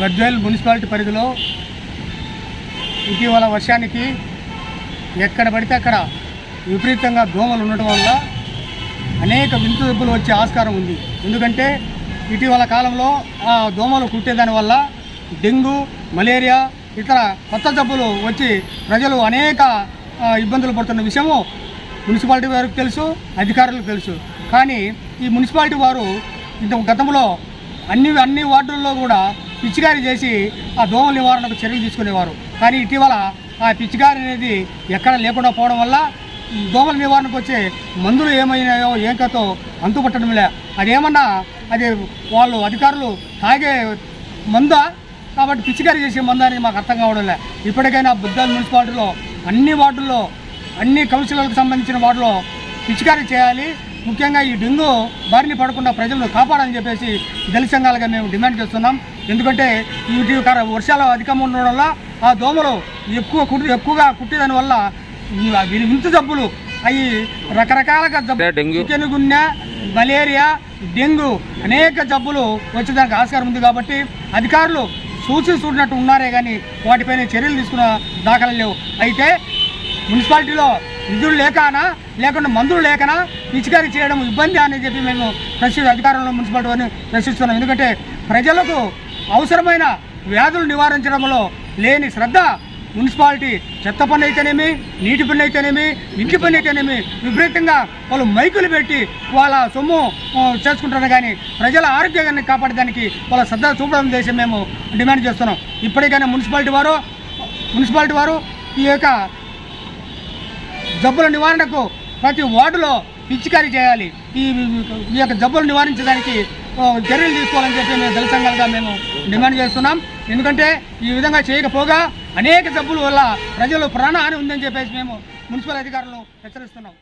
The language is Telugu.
గజ్వేల్ మున్సిపాలిటీ పరిధిలో ఇటీవల వర్షానికి ఎక్కడ పడితే అక్కడ విపరీతంగా దోమలు ఉండటం వల్ల అనేక వింత జబ్బులు వచ్చే ఆస్కారం ఉంది. ఎందుకంటే ఇటీవల కాలంలో ఆ దోమలు కుట్టేదాని వల్ల డెంగ్యూ మలేరియా ఇతర కొత్త జబ్బులు వచ్చి ప్రజలు అనేక ఇబ్బందులు పడుతున్న విషయము మున్సిపాలిటీ వారికి తెలుసు అధికారులకు తెలుసు. కానీ ఈ మున్సిపాలిటీ వారు ఇంత గతంలో అన్ని అన్ని వార్డుల్లో కూడా పిచ్చిగారి చేసి ఆ దోమల నివారణకు చర్యలు తీసుకునేవారు. కానీ ఇటీవల ఆ పిచ్చిగారి అనేది ఎక్కడ లేకుండా పోవడం వల్ల దోమల నివారణకు వచ్చే మందులు ఏమైనాయో ఏం కథో అంతుపట్టడం లే. అదేమన్నా అది వాళ్ళు అధికారులు తాగే మందా? కాబట్టి పిచ్చికారి చేసే మందా అనేది మాకు అర్థం కావడం లే. ఇప్పటికైనా బుద్ధాల మున్సిపాలిటీలో అన్ని వార్డుల్లో అన్ని కౌన్సిలర్లకు సంబంధించిన వార్డులో పిచికారీ చేయాలి. ముఖ్యంగా ఈ డెంగ్యూ బారిన పడకుండా ప్రజలను కాపాడాలని చెప్పేసి దళిత సంఘాలుగా మేము డిమాండ్ చేస్తున్నాం. ఎందుకంటే ఈ ఇటీవల వర్షాలు అధికంగా ఉండడం వల్ల ఆ దోమలు ఎక్కువ కుట్టి ఎక్కువగా కుట్టేదాని వల్ల వింత జబ్బులు అవి రకరకాలుగా జబ్బు గున్య మలేరియా డెంగ్యూ అనేక జబ్బులు వచ్చేదానికి ఆస్కారం ఉంది కాబట్టి అధికారులు సూచి చూడినట్టు ఉన్నారే కానీ వాటిపైన చర్యలు తీసుకున్న దాఖలు లేవు. అయితే మున్సిపాలిటీలో నిధులు లేకనా? లేకుండా మందులు లేకనా? పిచికారీ చేయడం ఇబ్బంది అని చెప్పి మేము ప్రశ్న అధికారంలో మున్సిపాలిటీ వారిని ప్రశ్నిస్తున్నాం. ఎందుకంటే ప్రజలకు అవసరమైన వ్యాధులు నివారించడంలో లేని శ్రద్ధ మున్సిపాలిటీ చెత్త పని అయితేనేమి నీటి పని అయితేనేమి ఇంటి పని అయితేనేమి విపరీతంగా వాళ్ళు మైకులు పెట్టి వాళ్ళ సొమ్ము చేసుకుంటున్నారు కానీ ప్రజల ఆరోగ్యాన్ని కాపాడడానికి వాళ్ళ శ్రద్ధ చూపడం చేసి మేము డిమాండ్ చేస్తున్నాం. ఇప్పటికైనా మున్సిపాలిటీ వారు మున్సిపాలిటీ వారు ఈ యొక్క జబ్బుల నివారణకు ప్రతి వార్డులో పిచికారీ చేయాలి. ఈ ఈ యొక్క జబ్బులు నివారించడానికి చర్యలు తీసుకోవాలని చెప్పి మేము దళిత సంఘాలుగా మేము డిమాండ్ చేస్తున్నాం. ఎందుకంటే ఈ విధంగా చేయకపోగా అనేక జబ్బుల వల్ల ప్రజలు ప్రాణహాని ఉందని చెప్పేసి మేము మున్సిపల్ అధికారులు హెచ్చరిస్తున్నాం.